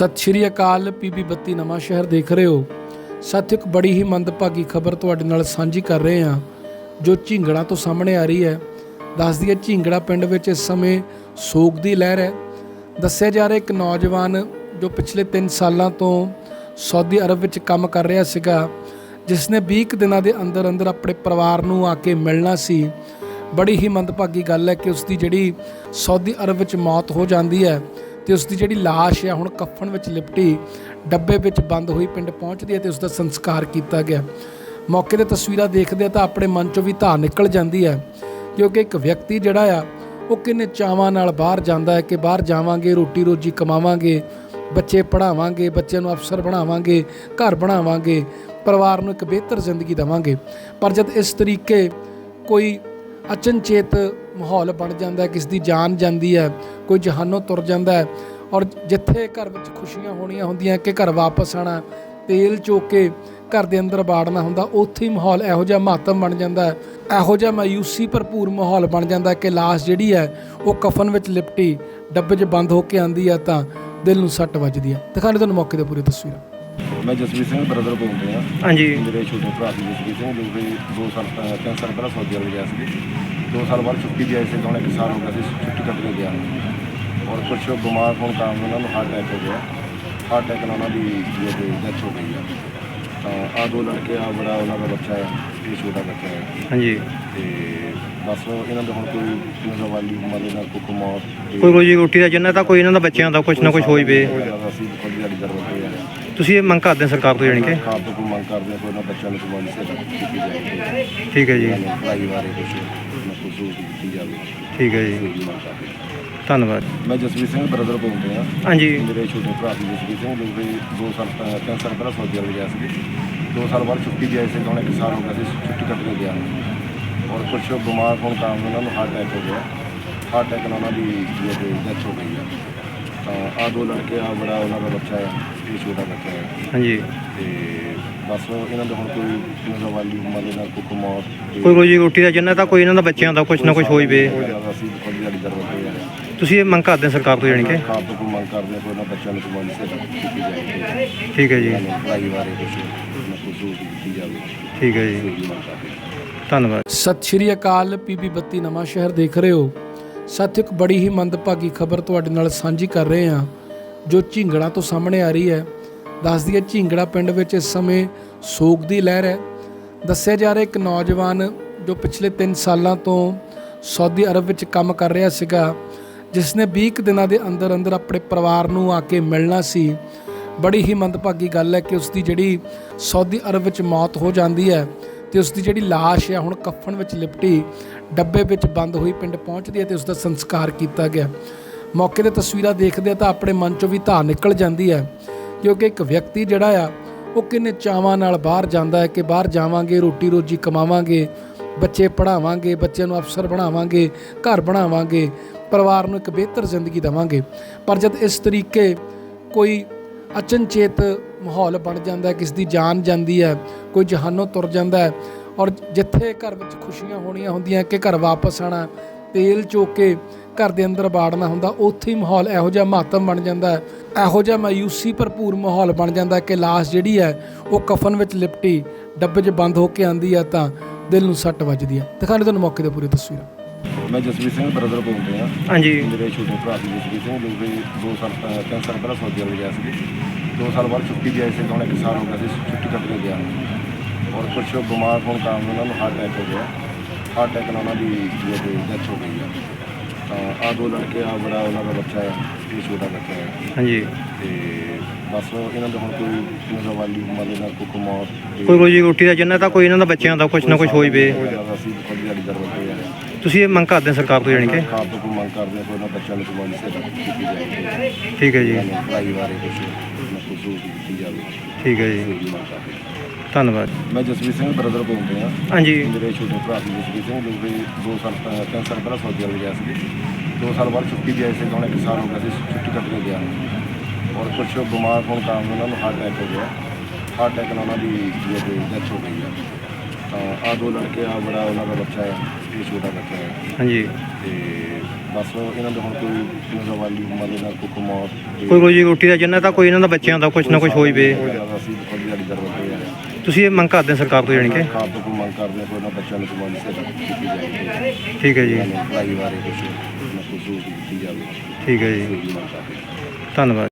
ਸਤਿ ਸ਼੍ਰੀ ਅਕਾਲ ਪੀਬੀ ਬੱਤੀ ਨਵਾਂ ਸ਼ਹਿਰ ਦੇਖ ਰਹੇ ਹੋ। ਸਾਥੀਓ, ਇੱਕ ਬੜੀ ਹੀ ਮੰਦਭਾਗੀ ਖਬਰ ਤੁਹਾਡੇ ਨਾਲ ਸਾਂਝੀ ਕਰ ਰਹੇ ਹਾਂ, ਜੋ ਝਿੰਗੜਾ ਤੋਂ ਸਾਹਮਣੇ ਆ ਰਹੀ ਹੈ। ਦੱਸਦੀ ਹੈ, ਝਿੰਗੜਾ ਪਿੰਡ ਵਿੱਚ ਇਸ ਸਮੇਂ ਸੋਗ ਦੀ ਲਹਿਰ ਹੈ। ਦੱਸਿਆ ਜਾ ਰਿਹਾ, ਇੱਕ ਨੌਜਵਾਨ ਜੋ ਪਿਛਲੇ 3 ਸਾਲਾਂ ਤੋਂ ਸਾਊਦੀ ਅਰਬ ਵਿੱਚ ਕੰਮ ਕਰ ਰਿਹਾ ਸੀਗਾ ਜਿਸ ਨੇ 20 ਕੁ ਦਿਨਾਂ ਦੇ ਅੰਦਰ ਅੰਦਰ ਆਪਣੇ ਪਰਿਵਾਰ ਨੂੰ ਆ ਕੇ ਮਿਲਣਾ ਸੀ। ਬੜੀ ਹੀ ਮੰਦਭਾਗੀ ਗੱਲ ਹੈ ਕਿ ਉਸ ਦੀ ਜਿਹੜੀ ਸਾਊਦੀ ਅਰਬ ਵਿੱਚ ਮੌਤ ਹੋ ਜਾਂਦੀ ਹੈ ਤੇ ਉਸ ਦੀ ਜਿਹੜੀ ਲਾਸ਼ ਹੈ ਹੁਣ ਕਫਨ ਵਿੱਚ ਲਿਪਟੀ ਡੱਬੇ ਵਿੱਚ ਬੰਦ ਹੋਈ ਪਿੰਡ ਪਹੁੰਚਦੀ ਹੈ ਤੇ ਉਸ ਦਾ ਸੰਸਕਾਰ ਕੀਤਾ ਗਿਆ। ਮੌਕੇ ਤੇ ਤਸਵੀਰਾਂ ਦੇਖਦੇ ਆ ਤਾਂ ਆਪਣੇ ਮਨ ਚੋਂ ਵੀ ਧਾਰ ਨਿਕਲ ਜਾਂਦੀ ਹੈ, ਕਿਉਂਕਿ ਇੱਕ ਵਿਅਕਤੀ ਜਿਹੜਾ ਆ, ਉਹ ਕਿੰਨੇ ਚਾਵਾਂ ਨਾਲ ਬਾਹਰ ਜਾਂਦਾ ਹੈ ਕਿ ਬਾਹਰ ਜਾਵਾਂਗੇ, ਰੋਟੀ ਰੋਜੀ ਕਮਾਵਾਂਗੇ, ਬੱਚੇ ਪੜ੍ਹਾਵਾਂਗੇ, ਬੱਚਿਆਂ ਨੂੰ ਅਫਸਰ ਬਣਾਵਾਂਗੇ, ਘਰ ਬਣਾਵਾਂਗੇ, ਪਰਿਵਾਰ ਨੂੰ ਇੱਕ ਬਿਹਤਰ ਜ਼ਿੰਦਗੀ ਦੇਵਾਂਗੇ। ਪਰ ਜਦ ਇਸ ਤਰੀਕੇ ਕੋਈ ਅਚਨਚੇਤ ਮਾਹੌਲ ਬਣ ਜਾਂਦਾ ਹੈ ਕਿਸ ਦੀ ਜਾਨ ਜਾਂਦੀ ਹੈ, ਕੋਈ ਜਹਾਨੋਂ ਤੁਰ ਜਾਂਦਾ ਹੈ ਔਰ ਜਿੱਥੇ ਘਰ ਵਿੱਚ ਖੁਸ਼ੀਆਂ ਹੋਣੀਆਂ ਹੁੰਦੀਆਂ ਕਿ ਘਰ ਵਾਪਸ ਆਣਾ ਤੇਲ ਚੋਕ ਕੇ ਘਰ ਦੇ ਅੰਦਰ ਬਾੜਨਾ ਹੁੰਦਾ, ਉੱਥੇ ਹੀ ਮਾਹੌਲ ਇਹੋ ਜਿਹਾ ਮਾਤਮ ਬਣ ਜਾਂਦਾ ਹੈ, ਇਹੋ ਜਿਹਾ ਮਾਯੂਸੀ ਭਰਪੂਰ ਮਾਹੌਲ ਬਣ ਜਾਂਦਾ ਕਿ ਲਾਸ਼ ਜਿਹੜੀ ਹੈ ਉਹ ਕਫਨ ਵਿੱਚ ਲਿਪਟੀ, ਡੱਬੇ 'ਚ ਬੰਦ ਹੋ ਕੇ ਆਂਦੀ ਹੈ ਤਾਂ ਦਿਲ ਨੂੰ ਸੱਟ ਵੱਜਦੀ ਹੈ। ਦਿਖਾਣੇ ਤੁਹਾਨੂੰ ਮੌਕੇ ਤੇ ਪੂਰੀ ਤਸਵੀਰਾਂ। ਮੈਂ ਜਸਵੀਰ ਸਿੰਘ ਬ੍ਰਦਰ ਬੋਲ ਰਿਹਾ ਹਾਂਜੀ। ਮੇਰੇ ਛੋਟੇ ਭਰਾ ਸੀ ਜਸਵੀਰ ਸਿੰਘ ਜੋ ਕਿ 2 ਸਾਲ ਪਹਿਲਾਂ ਤਿੰਨ ਸਾਲ ਪਹਿਲਾਂ ਸਾਊਦੀ ਅਰਬ ਗਿਆ ਸੀ। 2 ਸਾਲ ਬਾਅਦ ਛੁੱਟੀ ਵੀ ਆਈ ਸੀ ਹੁਣ ਇੱਕ ਸਾਲ ਹੋ ਗਿਆ ਸੀ ਛੁੱਟੀ ਕੱਟ ਕੇ ਗਿਆ ਔਰ ਕੁਝ ਬਿਮਾਰ ਹੋਣ ਕਾਰਨ ਉਹਨਾਂ ਨੂੰ ਹਾਰਟ ਅਟੈਕ ਹੋ ਗਿਆ। ਹਾਰਟ ਅਟੈਕ ਨਾਲ ਉਹਨਾਂ ਦੀ ਜਿਹੜੀ ਡੈਥ ਹੋ ਗਈ ਆ। ਤਾਂ ਆ ਦੋ ਲੜਕੇ ਆ ਬੜਾ ਉਹਨਾਂ ਦਾ ਬੱਚਾ ਹੈ ਇਹ ਛੋਟਾ ਬੱਚਾ ਹੈ ਹਾਂਜੀ। ਤੇ ਬਸ ਇਹਨਾਂ ਦਾ ਹੁਣ ਕੋਈ ਨਜ਼ਰ ਵਾਲੀ ਉਮਰ ਦੇ ਨਾਲ ਕੋਈ ਮੌਤ ਕੋਈ ਰੋਜੀ ਰੋਟੀ ਦਾ ਜਿੰਨਾ ਤਾਂ ਕੋਈ ਇਹਨਾਂ ਦਾ ਬੱਚਿਆਂ ਦਾ ਕੁਝ ਨਾ ਕੁਝ ਹੋਈ ਅਸੀਂ ਬਹੁਤ ਜ਼ਿਆਦਾ ਜ਼ਰੂਰਤ ਹੈ ਤੁਸੀਂ ਇਹ ਮੰਗ ਕਰਦੇ ਹੋ ਸਰਕਾਰ ਤੋਂ ਜਾਣੀ ਕਿ? ਖਾਦ ਤੋਂ ਕੋਈ ਮੰਗ ਕਰਦੇ ਹਾਂ ਕੋਈ ਬੱਚਿਆਂ ਨੂੰ ਕੋਈ ਸਹਾਇਤਾ ਕੀਤੀ ਠੀਕ ਹੈ ਜੀ। ਇਹਨਾਂ ਨੂੰ ਪੜ੍ਹਾਈ ਬਾਰੇ ਕੁਝ ਸਹੂਲਤ ਦਿੱਤੀ ਜਾਵੇ। ਠੀਕ ਹੈ ਜੀ। ਇਹ ਵੀ ਮੰਗ ਕਰਦੇ ਹਾਂ। ਧੰਨਵਾਦ। ਮੈਂ ਜਸਵੀਰ ਸਿੰਘ ਬ੍ਰਦਰ ਬੋਲ ਰਿਹਾ ਹਾਂਜੀ। ਮੇਰੇ ਛੋਟੇ ਭਰਾ ਸੀ ਜਸਵੀਰ ਸਿੰਘ ਜੋ ਕਿ 2 ਸਾਲ ਪਹਿਲਾਂ ਤਿੰਨ ਸਾਲ ਪਹਿਲਾਂ ਸਾਊਦੀ ਅਰਬ ਗਿਆ ਸੀ। 2 ਸਾਲ ਬਾਅਦ ਛੁੱਟੀ ਵੀ ਆਈ ਸੀ ਹੁਣ ਇੱਕ ਸਾਲ ਹੋ ਗਿਆ ਸੀ ਛੁੱਟੀ ਕੱਟ ਕੇ ਗਿਆ। ਔਰ ਕੁਝ ਬਿਮਾਰ ਹੋਣ ਕਾਰਨ ਉਹਨਾਂ ਨੂੰ ਹਾਰਟ ਅਟੈਕ ਹੋ ਗਿਆ। ਹਾਰਟ ਅਟੈਕ ਨਾਲ ਉਹਨਾਂ ਦੀ ਡੈਥ ਹੋ ਗਈ ਆ ਆ ਦੋ ਲੜਕੇ ਆ ਬੜਾ ਉਹਨਾਂ ਦਾ ਬੱਚਾ ਹੈ ਇਹ ਛੋਟਾ ਬੱਚਾ ਹੈ ਹਾਂਜੀ। ਤੇ ਬਸ ਇਹਨਾਂ ਦਾ ਹੁਣ ਕੋਈ ਨਜ਼ਰ ਵਾਲੀ ਉਮਰ ਦੇ ਨਾਲ ਕੋਈ ਮੌਤ ਤੇ ਕੋਈ ਰੋਜੀ ਰੋਟੀ ਦਾ ਜਿੰਨਾ ਤਾਂ ਕੋਈ ਇਹਨਾਂ ਦਾ ਬੱਚਿਆਂ ਦਾ ਕੁਝ ਨਾ ਕੁਝ ਹੋਈ ਵੇ ਜ਼ਿਆਦਾ ਜ਼ਿਆਦਾ ਤੁਸੀਂ ਇਹ ਮੰਗ ਕਰਦੇ ਹੋ ਸਰਕਾਰ ਤੋਂ ਜਾਣੀ ਕਿ? ਖਾਦ ਤੋਂ ਕੋਈ ਮੰਗ ਕਰਦੇ ਹਾਂ ਕੋਈ ਉਹਨਾਂ ਬੱਚਿਆਂ ਨੂੰ ਕੋਈ ਸਹਾਇਤਾ ਕੀਤੀ ਜਾਏ। ਠੀਕ ਹੈ ਜੀ। ਇਹਨਾਂ ਨੂੰ ਪੜ੍ਹਾਈ ਬਾਰੇ ਕੁਝ ਨਾ ਕੁਝ ਸਹੂਲਤ ਦਿੱਤੀ ਜਾਵੇ ਠੀਕ ਹੈ ਜੀ। ਵੀ ਮੰਗ ਕਰਦੇ ਹਾਂ। ਧੰਨਵਾਦ। ਸਤਿ ਸ਼੍ਰੀ ਅਕਾਲ ਪੀਬੀ ਬੱਤੀ ਨਵਾਂ ਸ਼ਹਿਰ ਦੇਖ ਰਹੇ ਹੋ। ਸਾਥੀਓ ਇੱਕ ਬੜੀ ਹੀ ਮੰਦਭਾਗੀ ਖਬਰ ਤੁਹਾਡੇ ਨਾਲ ਸਾਂਝੀ ਕਰ ਰਹੇ ਹਾਂ, ਜੋ ਝਿੰਗੜਾ ਤੋਂ ਸਾਹਮਣੇ ਆ ਰਹੀ ਹੈ। ਦੱਸਦੀ ਹੈ, ਝਿੰਗੜਾ ਪਿੰਡ ਵਿੱਚ ਇਸ ਸਮੇਂ ਸੋਗ ਦੀ ਲਹਿਰ ਹੈ। ਦੱਸਿਆ ਜਾ ਰਿਹਾ, ਇੱਕ ਨੌਜਵਾਨ ਜੋ ਪਿਛਲੇ 3 ਸਾਲਾਂ ਤੋਂ ਸਾਊਦੀ ਅਰਬ ਵਿੱਚ ਕੰਮ ਕਰ ਰਿਹਾ ਸੀਗਾ ਜਿਸ ਨੇ 20 ਕੁ ਦਿਨਾਂ ਦੇ ਅੰਦਰ ਅੰਦਰ ਆਪਣੇ ਪਰਿਵਾਰ ਨੂੰ ਆ ਕੇ ਮਿਲਣਾ ਸੀ। ਬੜੀ ਹੀ ਮੰਦਭਾਗੀ ਗੱਲ ਹੈ ਕਿ ਉਸ ਦੀ ਜਿਹੜੀ ਸਾਊਦੀ ਅਰਬ ਵਿੱਚ ਮੌਤ ਹੋ ਜਾਂਦੀ ਹੈ ਤੇ ਉਸ ਦੀ ਜਿਹੜੀ ਲਾਸ਼ ਆ, ਹੁਣ ਕਫਨ ਵਿੱਚ ਲਿਪਟੀ ਡੱਬੇ ਵਿੱਚ ਬੰਦ ਹੋਈ ਪਿੰਡ ਪਹੁੰਚਦੀ ਹੈ ਤੇ ਉਸ ਦਾ ਸੰਸਕਾਰ ਕੀਤਾ ਗਿਆ। ਮੌਕੇ ਤੇ ਤਸਵੀਰਾਂ ਦੇਖਦੇ ਆ ਤਾਂ ਆਪਣੇ ਮਨ ਚੋਂ ਵੀ ਧਾਰ ਨਿਕਲ ਜਾਂਦੀ ਹੈ ਕਿਉਂਕਿ ਇੱਕ ਵਿਅਕਤੀ ਜਿਹੜਾ ਆ, ਉਹ ਕਿੰਨੇ ਚਾਵਾਂ ਨਾਲ ਬਾਹਰ ਜਾਂਦਾ ਹੈ ਕਿ ਬਾਹਰ ਜਾਵਾਂਗੇ, ਰੋਟੀ ਰੋਜੀ ਕਮਾਵਾਂਗੇ, ਬੱਚੇ ਪੜ੍ਹਾਵਾਂਗੇ, ਬੱਚਿਆਂ ਨੂੰ ਅਫਸਰ ਬਣਾਵਾਂਗੇ, ਘਰ ਬਣਾਵਾਂਗੇ, ਪਰਿਵਾਰ ਨੂੰ ਇੱਕ ਬਿਹਤਰ ਜ਼ਿੰਦਗੀ ਦੇਵਾਂਗੇ। ਪਰ ਜਦ ਇਸ ਤਰੀਕੇ ਕੋਈ ਅਚਨਚੇਤ ਮਾਹੌਲ ਬਣ ਜਾਂਦਾ ਹੈ, ਕਿਸ ਦੀ ਜਾਨ ਜਾਂਦੀ ਹੈ, ਕੋਈ ਜਹਾਨੋਂ ਤੁਰ ਜਾਂਦਾ ਹੈ ਔਰ ਜਿੱਥੇ ਘਰ ਵਿੱਚ ਖੁਸ਼ੀਆਂ ਹੋਣੀਆਂ ਹੁੰਦੀਆਂ ਕਿ ਘਰ ਵਾਪਸ ਆਣਾ ਤੇਲ ਚੋਕ ਕੇ ਘਰ ਦੇ ਅੰਦਰ ਬਾੜਨਾ ਹੁੰਦਾ, ਉੱਥੇ ਹੀ ਮਾਹੌਲ ਇਹੋ ਜਿਹਾ ਮਾਤਮ ਬਣ ਜਾਂਦਾ ਹੈ, ਇਹੋ ਜਿਹਾ ਮਾਯੂਸੀ ਭਰਪੂਰ ਮਾਹੌਲ ਬਣ ਜਾਂਦਾ ਕਿ ਲਾਸ਼ ਜਿਹੜੀ ਹੈ, ਉਹ ਕਫਨ ਵਿੱਚ ਲਿਪਟੀ, ਡੱਬੇ 'ਚ ਬੰਦ ਹੋ ਕੇ ਆਂਦੀ ਹੈ ਤਾਂ ਦਿਲ ਨੂੰ ਸੱਟ ਵੱਜਦੀ ਹੈ। ਦਿਖਾਣੇ ਤੁਹਾਨੂੰ ਮੌਕੇ ਤੇ ਪੂਰੀ ਤਸਵੀਰਾਂ। ਮੈਂ ਜਸਵੀਰ ਸਿੰਘ ਬ੍ਰਦਰ ਬੋਲ ਰਿਹਾ ਹਾਂਜੀ। ਮੇਰੇ ਛੋਟੇ ਭਰਾ ਸੀ ਜਸਵੀਰ ਸਿੰਘ ਜੋ ਕਿ 2 ਸਾਲ ਪਹਿਲਾਂ ਤਿੰਨ ਸਾਲ ਪਹਿਲਾਂ ਸਾਊਦੀ ਅਰਬ ਗਿਆ ਸੀ 2 ਸਾਲ ਬਾਅਦ ਛੁੱਟੀ ਵੀ ਆਈ ਸੀ ਹੁਣ ਇੱਕ ਸਾਲ ਹੋ ਗਿਆ ਸੀ ਛੁੱਟੀ ਕੱਟ ਕੇ ਗਿਆ। ਔਰ ਕੁਝ ਬਿਮਾਰ ਹੋਣ ਕਾਰਨ ਉਹਨਾਂ ਨੂੰ ਹਾਰਟ ਅਟੈਕ ਹੋ ਗਿਆ। ਹਾਰਟ ਅਟੈਕ ਨਾਲ ਉਹਨਾਂ ਦੀ ਜਿਹੜੀ ਡੈਥ ਹੋ ਗਈ ਆ। ਤਾਂ ਆ ਦੋ ਲੜਕੇ ਆ ਬੜਾ ਉਹਨਾਂ ਦਾ ਬੱਚਾ ਹੈ ਇਹ ਛੋਟਾ ਬੱਚਾ ਹੈ ਹਾਂਜੀ। ਤੇ ਬਸ ਇਹਨਾਂ ਦਾ ਹੁਣ ਕੋਈ ਨਜ਼ਰ ਵਾਲੀ ਉਮਰ ਦੇ ਨਾਲ ਕੋਈ ਮੌਤ ਕੋਈ ਰੋਜੀ ਰੋਟੀ ਦਾ ਜਿੰਨਾ ਤਾਂ ਕੋਈ ਇਹਨਾਂ ਦਾ ਬੱਚਿਆਂ ਦਾ ਕੁਝ ਨਾ ਹੋਈ ਵੇ ਬਹੁਤ ਜ਼ਿਆਦਾ ਅਸੀਂ ਬਹੁਤ ਜ਼ਿਆਦਾ ਹੈ ਤੁਸੀਂ ਇਹ ਮੰਗ ਕਰਦੇ ਹੋ ਸਰਕਾਰ ਤੋਂ ਜਾਣੀ ਕਿ? ਖਾਦ ਤੋਂ ਕੋਈ ਮੰਗ ਕਰਦੇ ਹਾਂ ਕੋਈ ਉਹਨਾਂ ਬੱਚਿਆਂ ਨੂੰ ਕੋਈ ਸਹਾਇਤਾ ਕੀਤੀ ਜਾਏ ਠੀਕ ਹੈ ਜੀ। ਇਹਨਾਂ ਨੂੰ ਪੜ੍ਹਾਈ ਬਾਰੇ ਕੁਝ ਸਹੂਲਤ ਦਿੱਤੀ ਜਾਵੇ। ਠੀਕ ਹੈ ਜੀ। ਵੀ ਮੰਗ ਕਰਦੇ। ਹਾਂ। ਧੰਨਵਾਦ। ਮੈਂ ਜਸਵੀਰ ਸਿੰਘ ਬ੍ਰਦਰ ਬੋਲ ਰਿਹਾ ਹਾਂਜੀ। ਮੇਰੇ ਛੋਟੇ ਭਰਾ ਸੀ ਜਸਵੀਰ ਸਿੰਘ ਜੋ ਕਿ 2 ਸਾਲ ਪਹਿਲਾਂ ਤਿੰਨ ਸਾਲ ਪਹਿਲਾਂ ਸਾਊਦੀ ਅਰਬ ਗਿਆ ਸੀ 2 ਸਾਲ ਬਾਅਦ ਛੁੱਟੀ ਵੀ ਆਈ ਸੀ ਹੁਣ ਇੱਕ ਸਾਲ ਹੋ ਗਿਆ ਸੀ ਛੁੱਟੀ ਕੱਟ ਕੇ ਗਿਆ ਔਰ ਕੁਝ ਬਿਮਾਰ ਹੋਣ ਕਾਰਨ ਉਹਨਾਂ ਨੂੰ ਹਾਰਟ ਅਟੈਕ ਹੋ ਗਿਆ। ਹਾਰਟ ਅਟੈਕ ਨਾਲ ਉਹਨਾਂ ਦੀ ਜਿਹੜੀ ਡੈਥ ਹੋ ਗਈ ਆ। ਆ ਦੋ ਲੜਕੇ ਆ ਬੜਾ ਉਹਨਾਂ ਦਾ ਬੱਚਾ ਹੈ ਇਹ ਛੋਟਾ ਬੱਚਾ ਹੈ। ਹਾਂਜੀ। ਤੇ ਬਸ ਇਹਨਾਂ ਦੇ ਹੁਣ ਕੋਈ ਇਹਨਾਂ ਵਾਲੀ ਮੰਨ ਨਾਲ ਕੋਈ ਮੌਤ ਤੇ ਕੋਈ ਰੋਜੀ ਰੋਟੀ ਦਾ ਜਿੰਨਾ ਤਾਂ ਕੋਈ ਇਹਨਾਂ ਦਾ ਬੱਚਿਆਂ ਦਾ ਕੁਝ ਨਾ ਕੁਝ ਹੋਈ ਵੇ ਜ਼ਿਆਦਾ ਬਹੁਤ ਜ਼ਿਆਦਾ ਤੁਸੀਂ ਇਹ ਮੰਗ ਕਰਦੇ ਹੋ ਸਰਕਾਰ ਤੋਂ ਜਾਣੀ ਕਿ? ਖਾਦ ਤੋਂ ਕੋਈ ਮੰਗ ਕਰਦੇ ਹਾਂ ਕੋਈ ਉਹਨਾਂ ਬੱਚਿਆਂ ਨੂੰ ਕੋਈ ਮੰਗ ਸੇ ਕੀਤੀ ਜਾਏ ਠੀਕ ਹੈ ਜੀ। ਪੜ੍ਹਾਈ ਬਾਰੇ ਕੁਝ ਜਾਵੇ। ਠੀਕ ਹੈ ਜੀ। ਇਹ ਮੰਗ ਕਰਦੇ ਹਾਂ। ਧੰਨਵਾਦ।